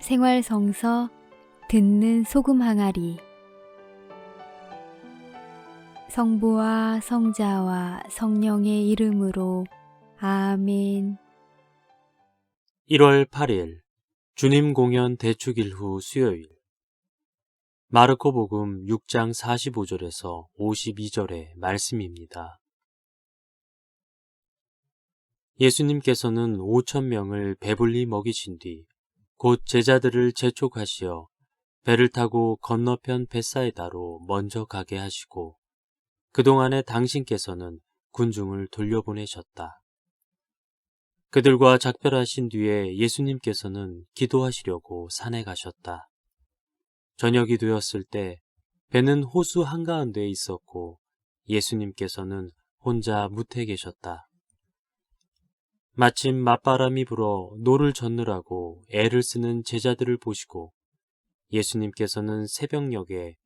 생활성서 듣는 소금 항아리. 성부와 성자와 성령의 이름으로 아멘. 1월 8일 주님 공연 대축일 후 수요일. 마르코 복음 6장 45절에서 52절의 말씀입니다. 예수님께서는 5천 명을 배불리 먹이신 뒤 곧 제자들을 재촉하시어 배를 타고 건너편 벳사이다로 먼저 가게 하시고 그동안에 당신께서는 군중을 돌려보내셨다. 그들과 작별하신 뒤에 예수님께서는 기도하시려고 산에 가셨다. 저녁이 되었을 때 배는 호수 한가운데에 있었고 예수님께서는 혼자 무태 계셨다. 마침 맞바람이 불어 노를 젓느라고 애를 쓰는 제자들을 보시고 예수님께서는 새벽녘에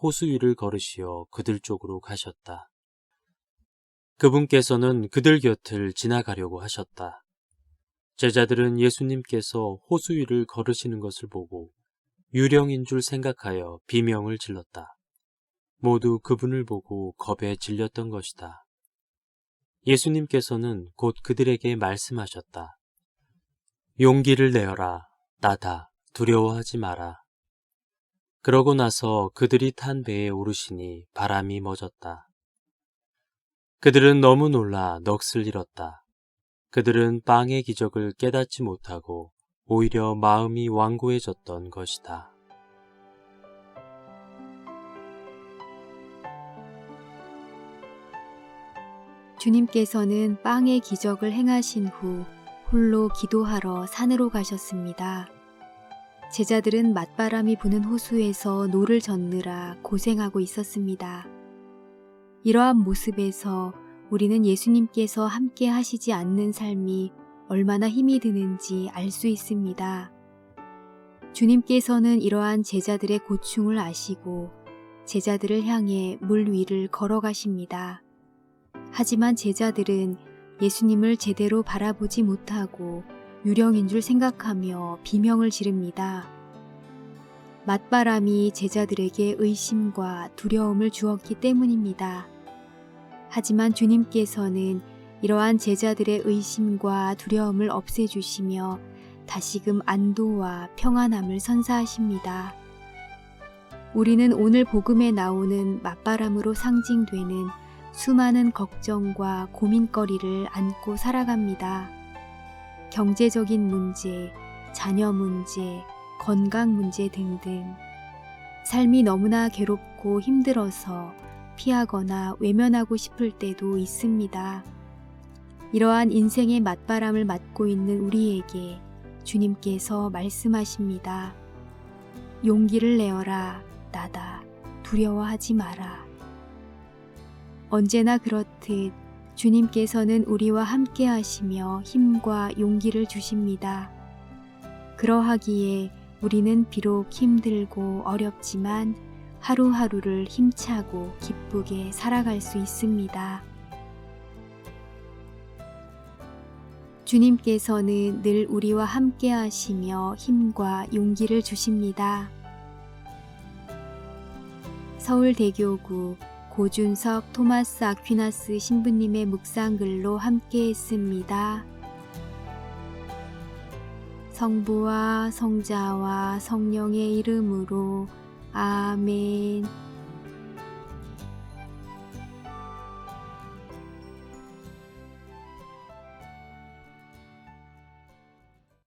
호수 위를 걸으시어 그들 쪽으로 가셨다. 그분께서는 그들 곁을 지나가려고 하셨다. 제자들은 예수님께서 호수 위를 걸으시는 것을 보고 유령인 줄 생각하여 비명을 질렀다. 모두 그분을 보고 겁에 질렸던 것이다. 예수님께서는 곧 그들에게 말씀하셨다. 용기를 내어라. 나다. 두려워하지 마라. 그러고 나서 그들이 탄 배에 오르시니 바람이 멎었다. 그들은 너무 놀라 넋을 잃었다. 그들은 빵의 기적을 깨닫지 못하고 오히려 마음이 완고해졌던 것이다. 주님께서는 빵의 기적을 행하신 후 홀로 기도하러 산으로 가셨습니다. 제자들은 맞바람이 부는 호수에서 노를 젓느라 고생하고 있었습니다. 이러한 모습에서 우리는 예수님께서 함께 하시지 않는 삶이 얼마나 힘이 드는지 알 수 있습니다. 주님께서는 이러한 제자들의 고충을 아시고 제자들을 향해 물 위를 걸어가십니다. 하지만 제자들은 예수님을 제대로 바라보지 못하고 유령인 줄 생각하며 비명을 지릅니다. 맞바람이 제자들에게 의심과 두려움을 주었기 때문입니다. 하지만 주님께서는 이러한 제자들의 의심과 두려움을 없애주시며 다시금 안도와 평안함을 선사하십니다. 우리는 오늘 복음에 나오는 맞바람으로 상징되는 수많은 걱정과 고민거리를 안고 살아갑니다. 경제적인 문제, 자녀 문제, 건강 문제 등등. 삶이 너무나 괴롭고 힘들어서 피하거나 외면하고 싶을 때도 있습니다. 이러한 인생의 맞바람을 맞고 있는 우리에게 주님께서 말씀하십니다. 용기를 내어라, 나다. 두려워하지 마라. 언제나 그렇듯 주님께서는 우리와 함께 하시며 힘과 용기를 주십니다. 그러하기에 우리는 비록 힘들고 어렵지만 하루하루를 힘차고 기쁘게 살아갈 수 있습니다. 주님께서는 늘 우리와 함께 하시며 힘과 용기를 주십니다. 서울대교구 고준석 토마스 아퀴나스 신부님의 묵상글로 함께 했습니다. 성부와 성자와 성령의 이름으로 아멘.